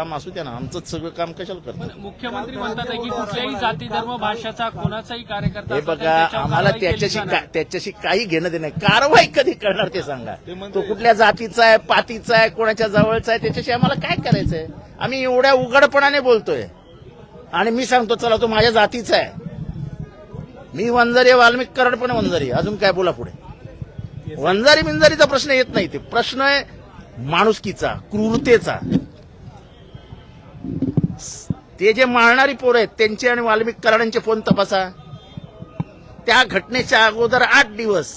काम असू द्या ना आमचंच सगळं काम कशाला करतात पण मुख्यमंत्री म्हणतात की कुठल्याही जाती धर्म भाषाचा कोणाचाही कार्यकर्ता हे बघा आम्हाला त्याच्याशी. का- त्याच्याशी काही घेणं देणं नाही. कारवाई कधी करणार ते सांगा. तो कुठल्या जातीचा आहे पातीचा आहे कोणाच्या जवळचा आहे त्याच्याशी आम्हाला काय करायचंय? आम्ही एवढ्या उघडपणाने बोलतोय. आणि मी सांगतो चला तो माझ्या जातीचा आहे. मी वंजारी आहे, वाल्मिक कराड पण वंजारी आहे. अजून काय बोला पुढे. वंजारी बिंजारीचा प्रश्न येत नाही ते. प्रश्न आहे माणुसकीचा क्रूरतेचा. ते जे मारणारी पोरं आहेत त्यांचे आणि वाल्मिक कराडांचे फोन तपासा. त्या घटनेच्या अगोदर आठ दिवस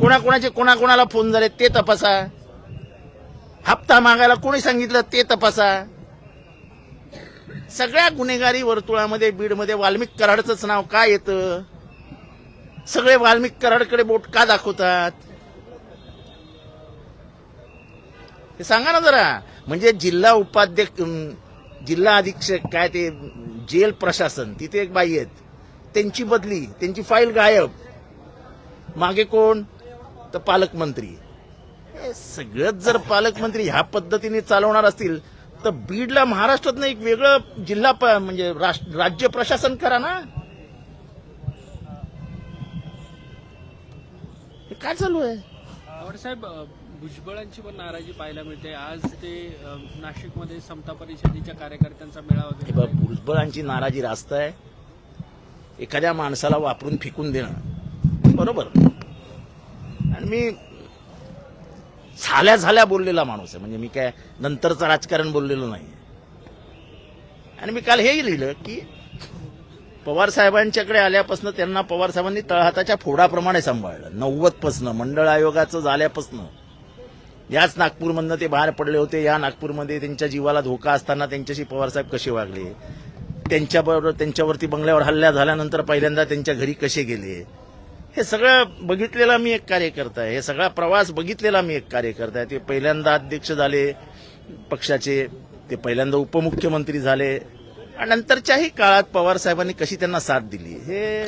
कोणाकोणाचे कोणाकोणाला फोन झाले ते तपासा. हप्ता मागायला कोणी सांगितलं ते तपासा. सगळ्या गुन्हेगारी वर्तुळामध्ये बीडमध्ये वाल्मिक कराडचंच नाव का येतं? सगळे वाल्मिक कराडकडे बोट का दाखवतात? हे सांगा ना जरा. म्हणजे जिल्हा उपाध्यक्ष जिल्हा अधीक्षक काय ते जेल प्रशासन तिथे एक बाई आहेत. त्यांची बदली त्यांची फाईल गायब. मागे कोण? तर पालकमंत्री. हे सगळंच जर पालकमंत्री ह्या पद्धतीने चालवणार असतील तर बीडला महाराष्ट्रातनं एक वेगळं जिल्हा प- म्हणजे राष्ट्र- राज्य प्रशासन करा ना. हे काय चालू आहे? साहेब भुजबळांची पण नाराजी पाहायला मिळते. आज ते नाशिकमध्ये समता परिषदेच्या कार्यकर्त्यांचा मेळावा भुजबळांची नाराजी रास्त आहे. एखाद्या माणसाला वापरून फेकून देणं. बरोबर. आणि मी झाल्या झाल्या बोललेला माणूस आहे. म्हणजे मी काय नंतरचं राजकारण बोललेलो नाही आणि मी काल हेही लिहिलं की पवार साहेबांच्याकडे आल्यापासून त्यांना पवार साहेबांनी तळहाताच्या फोडाप्रमाणे सांभाळलं. नव्वद पासनं मंडळ आयोगाचं झाल्यापासून. याच नागपूरमधनं ते बाहेर पडले होते. या नागपूरमध्ये त्यांच्या जीवाला धोका असताना त्यांच्याशी पवारसाहेब कसे वागले? त्यांच्याबरोबर त्यांच्यावरती बंगल्यावर हल्ला झाल्यानंतर पहिल्यांदा त्यांच्या घरी कसे गेले? हे सगळं बघितलेला मी एक कार्यकर्ता आहे. हे सगळा प्रवास बघितलेला मी एक कार्यकर्ता आहे. ते पहिल्यांदा अध्यक्ष झाले पक्षाचे. ते पहिल्यांदा उपमुख्यमंत्री झाले. आणि नंतरच्याही काळात पवार साहेबांनी कशी त्यांना साथ दिली? हे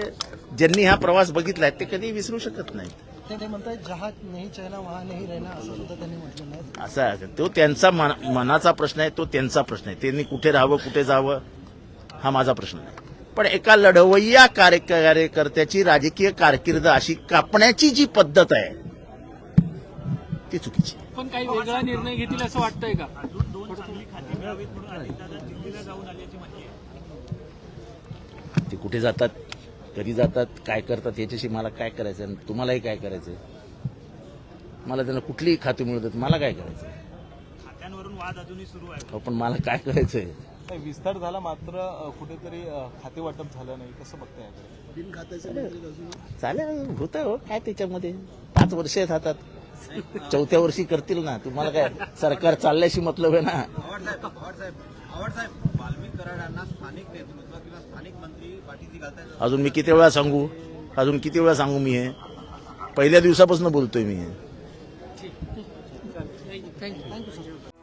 ज्यांनी हा प्रवास बघितला आहे ते कधी विसरू शकत नाहीत. ते ते म्हणतात जहा नाही चायना वहा नाही रहना असं सुद्धा त्यांनी म्हटलं नाही. असा आहे. तो त्यांचा मन- मनाचा प्रश्न आहे तो त्यांचा प्रश्न आहे. त्यांनी कुठे राहावं कुठे जावं हा माझा प्रश्न नाही पण एका लढवय्या कार्य कार्यकर्त्याची राजकीय कारकीर्द अशी कापण्याची जी पद्धत आहे ती चुकीची आहे. पण काही वेगळा निर्णय घेतील असं वाटतंय का? ते कुठे जातात? कधी जातात काय करतात याच्याशी मला काय करायचं आणि तुम्हालाही काय करायचं मला त्यांना कुठलीही खाती मिळतात मला काय करायचं खात्यांवरून वाद अजूनही सुरू आहे अहो, पण मला काय करायचंय? नाही, विस्तार झाला मात्र अ, कुठेतरी अ, खाते वाटप झालं नाही. कसं बघताय याकडे? चालेल होतं हो काय त्याच्यामध्ये? पाच वर्ष आहेत हातात चौथ्या वर्षी करतील ना तुम्हाला काय? सरकार चालल्याशी मतलब आहे ना? साहेब वाल्मिक कराडांना स्थानिक नेतृत्व अजून मी किती वेळा सांगू? अजून किती वेळा सांगू मी हे? पहिल्या दिवसापासून बोलतोय मी हे.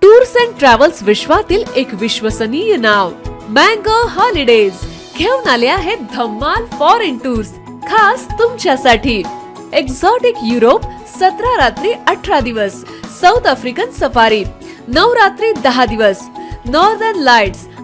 टूर्स अँड ट्रॅव्हल्स विश्वातील एक विश्वसनीय नाव मँगो हॉलिडेज. घेऊन आले आहेत धम्माल फॉरेन टूर्स खास तुमच्यासाठी. एक्झॉटिक युरोप सतरा रात्री अठरा दिवस साऊथ आफ्रिकन सफारी नऊ रात्री दहा दिवस. Northern lights